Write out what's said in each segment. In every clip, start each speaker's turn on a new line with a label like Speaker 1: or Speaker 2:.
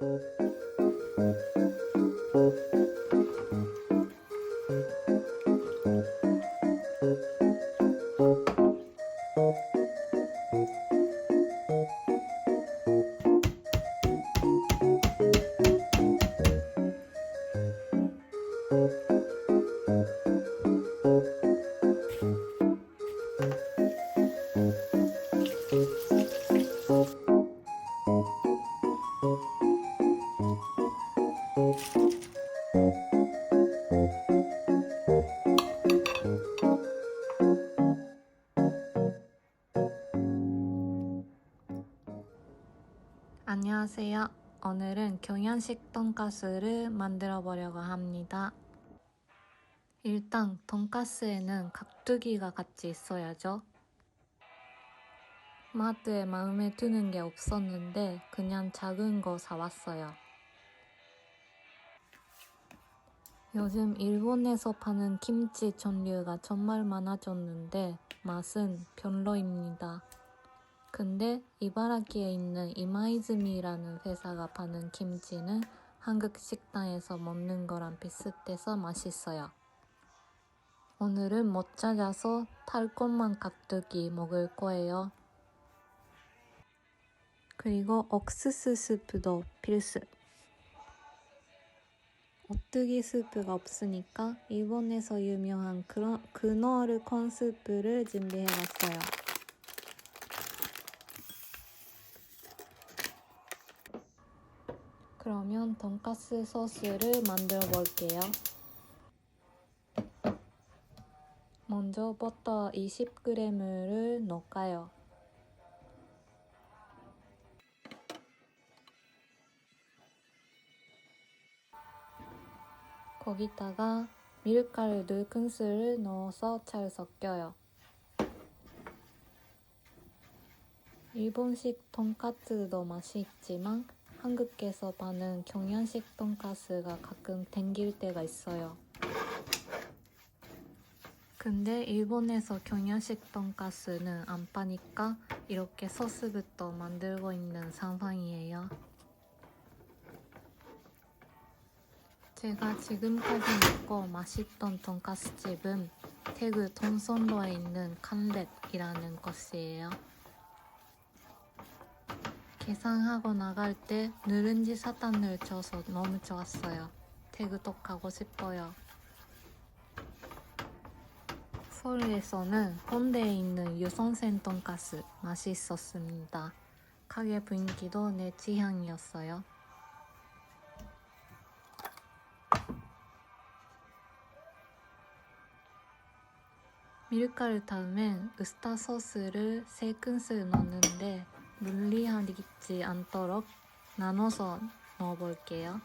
Speaker 1: Thank you. 오늘은 경양식 돈가스를 만들어 보려고 합니다. 일단 돈가스에는 각두기가 같이 있어야죠. 마트에 마음에 드는 게 없었는데 그냥 작은 거 사왔어요. 요즘 일본에서 파는 김치 종류가 정말 많아졌는데 맛은 별로입니다. 근데 이바라키에 있는 이마이즈미라는 회사가 파는 김치는 한국 식당에서 먹는 거랑 비슷해서 맛있어요. 오늘은 못 찾아서 달콤한 깍두기 먹을 거예요. 그리고 옥수수 스프도 필수. 오뚜기 스프가 없으니까 일본에서 유명한 그런 그노르 콘 스프를 준비해봤어요. 그러면 돈가스 소스를 만들어 볼게요. 먼저 버터 20g을 넣을까요? 거기다가 밀가루 4큰술을 넣어서 잘 섞여요. 일본식 돈까스도 맛있지만 한국에서 파는 경양식 돈가스가 가끔 땡길 때가 있어요. 근데 일본에서 경양식 돈가스는 안 파니까 이렇게 소스부터 만들고 있는 상황이에요. 제가 지금까지 먹고 맛있던 돈가스 집은 태그 동선로에 있는 칸렛이라는 곳이에요. 계산하고 나갈 때 누룽지 사탕을 줘서 너무 좋았어요. 태그도 가고 싶어요. 서울에서는 홍대에 있는 유선생 돈가스 맛있었습니다. 가게 분위기도 내 취향이었어요. 밀가루 다음엔 우스타 소스를 3큰술 넣는데 물리하지 않도록 나눠서 넣어볼게요.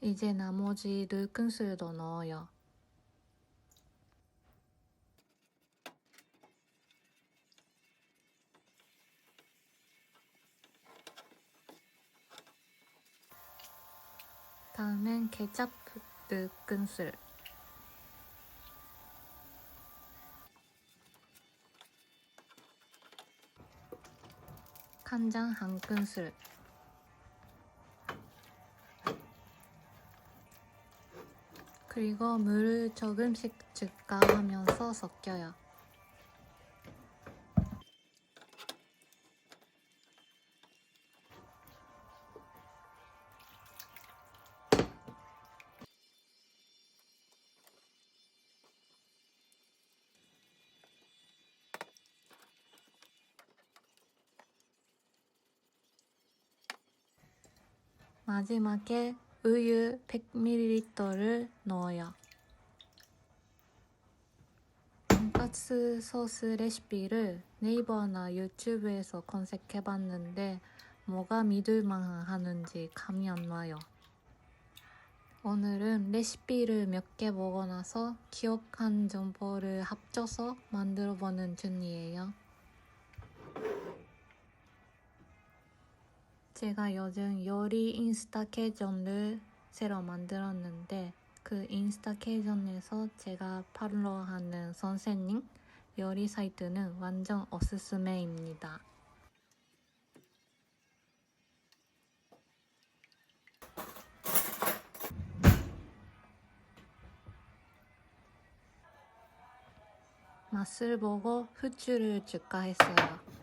Speaker 1: 이제 나머지 2큰술도 넣어요. 다음엔 케첩 2큰술 간장 1큰술 그리고 물을 조금씩 증가하면서 섞여요. 마지막에 우유 100ml를 넣어요. 돈까스 소스 레시피를 네이버나 유튜브에서 검색해봤는데 뭐가 믿을만 하는지 감이 안 와요. 오늘은 레시피를 몇개 나서 기억한 정보를 합쳐서 만들어보는 중이에요. 제가 요즘 요리 인스타 계정을 새로 만들었는데 그 인스타 계정에서 제가 팔로우하는 선생님 요리 사이트는 완전 어스스메입니다. 맛을 보고 후추를 추가했어요.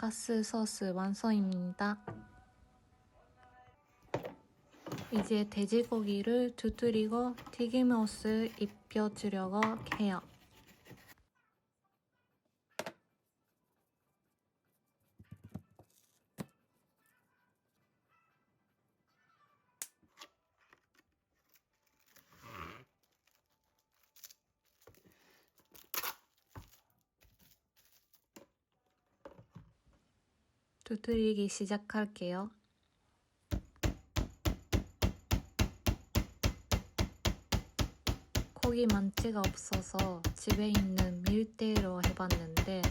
Speaker 1: 돈가스 소스 완성입니다. 이제 돼지고기를 두드리고 튀김옷을 입혀주려고 해요. 두드리기 시작할게요. 고기 만지가 없어서 집에 있는 밀대로 해봤는데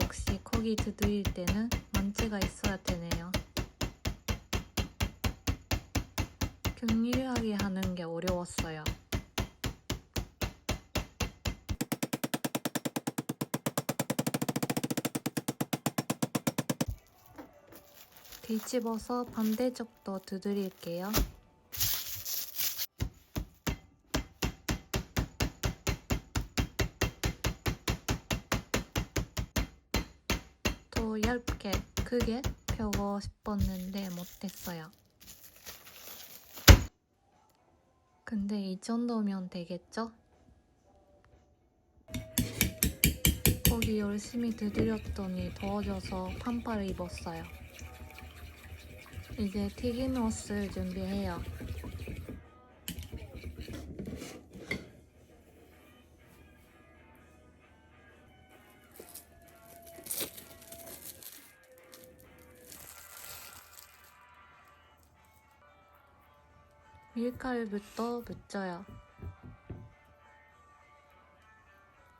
Speaker 1: 역시 고기 두드릴 때는 만지가 있어야 되네요. 균일하게 하는 게 어려웠어요. 뒤집어서 반대쪽도 두드릴게요. 더 얇게 크게 펴고 싶었는데 못했어요. 근데 이 정도면 되겠죠? 거기 열심히 두드렸더니 더워져서 반팔을 입었어요. 이제 튀김옷을 준비해요. 밀가루부터 묻혀요.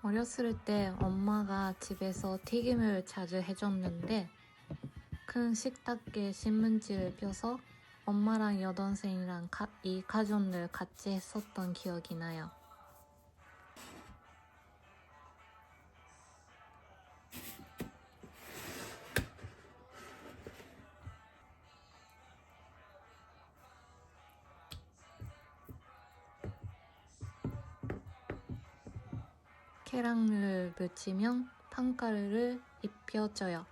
Speaker 1: 어렸을 때 엄마가 집에서 튀김을 자주 해줬는데 큰 식탁에 신문지를 펴서 엄마랑 여동생이랑 가, 이 가족을 같이 했었던 기억이 나요. 계란을 묻히면 판가루를 입혀줘요.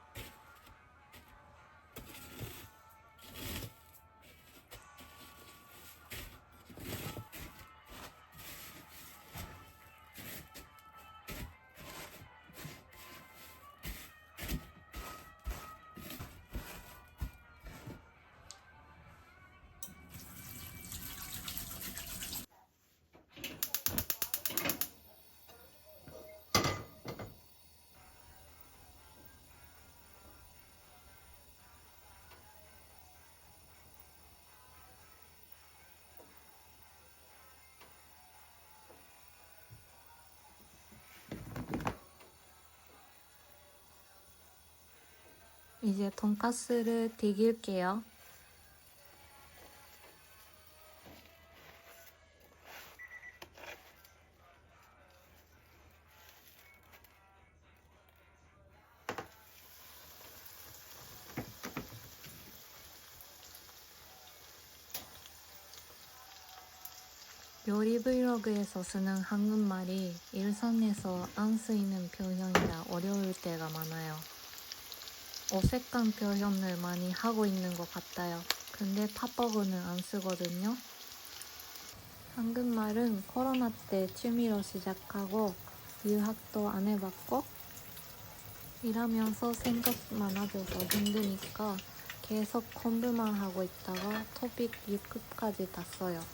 Speaker 1: 이제 돈가스를 튀길게요. 요리 브이로그에서 쓰는 한국말이 일상에서 안 쓰이는 표현이라 어려울 때가 많아요. 어색한 표현을 많이 하고 있는 것 같아요. 근데 팝버그는 안 쓰거든요. 한국말은 코로나 때 취미로 시작하고 유학도 안 해봤고 일하면서 생각 많아져서 힘드니까 계속 공부만 하고 있다가 토픽 6급까지 땄어요.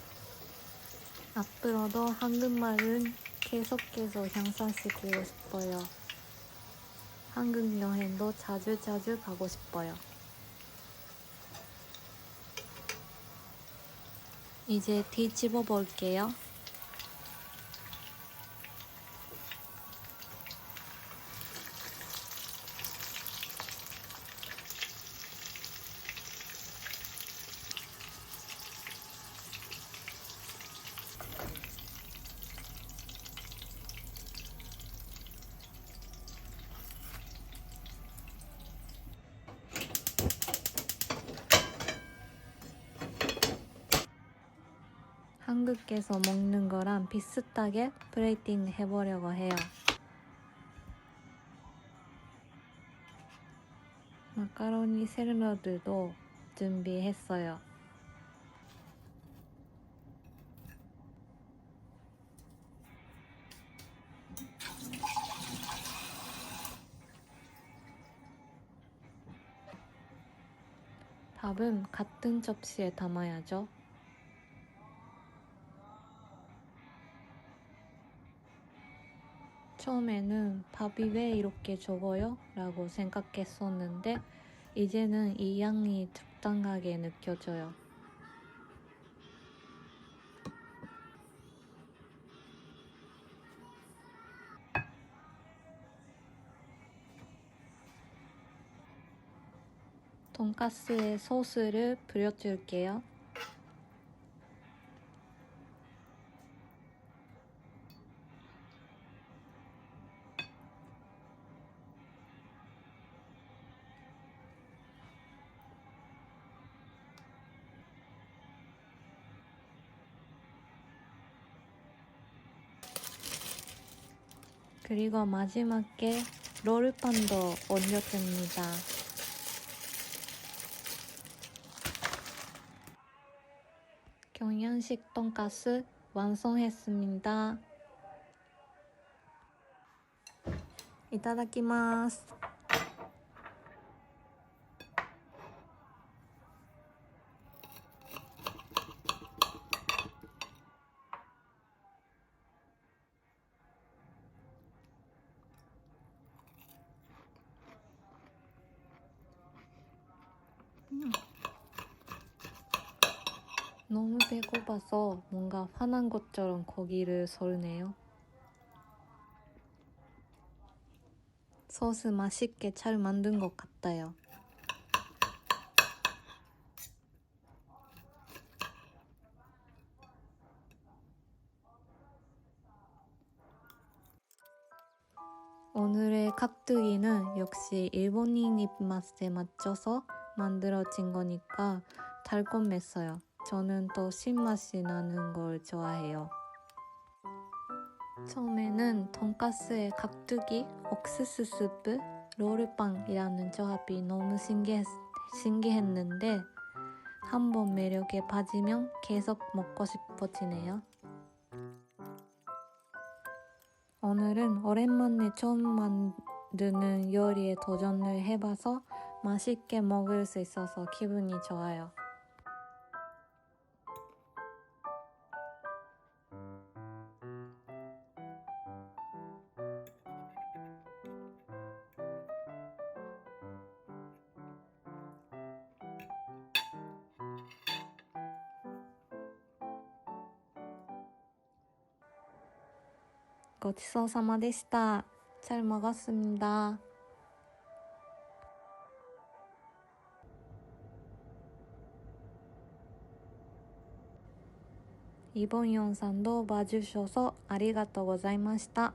Speaker 1: 앞으로도 한국말은 계속해서 향상시키고 싶어요. 한국 여행도 자주 자주 가고 싶어요. 이제 뒤집어 볼게요. 한국에서 먹는 거랑 비슷하게 플레이팅 해보려고 해요. 마카로니 샐러드도 준비했어요. 밥은 같은 접시에 담아야죠. 처음에는 밥이 왜 이렇게 적어요? 라고 생각했었는데 이제는 이 양이 적당하게 느껴져요. 돈가스에 소스를 뿌려줄게요. 그리고 마지막에 롤판도 얹어줍니다. 경양식 돈가스 완성했습니다. いただきます。 너무 배고파서 뭔가 화난 것처럼 고기를 썰네요. 소스 맛있게 잘 만든 것 같아요. 오늘의 깍두기는 역시 일본인 입맛에 맞춰서 만들어진 거니까 달콤했어요. 저는 또 신맛이 나는 걸 좋아해요. 처음에는 돈가스에 깍두기, 옥수수 스프, 롤빵이라는 조합이 너무 신기했, 신기했는데 한 번 매력에 빠지면 계속 먹고 싶어지네요. 오늘은 오랜만에 처음 만드는 요리에 도전을 해봐서 맛있게 먹을 수 있어서 기분이 좋아요. 고치소 사마でした. 잘 먹었습니다. 이번 영상도 봐주셔서 아리가또 고자이마시타.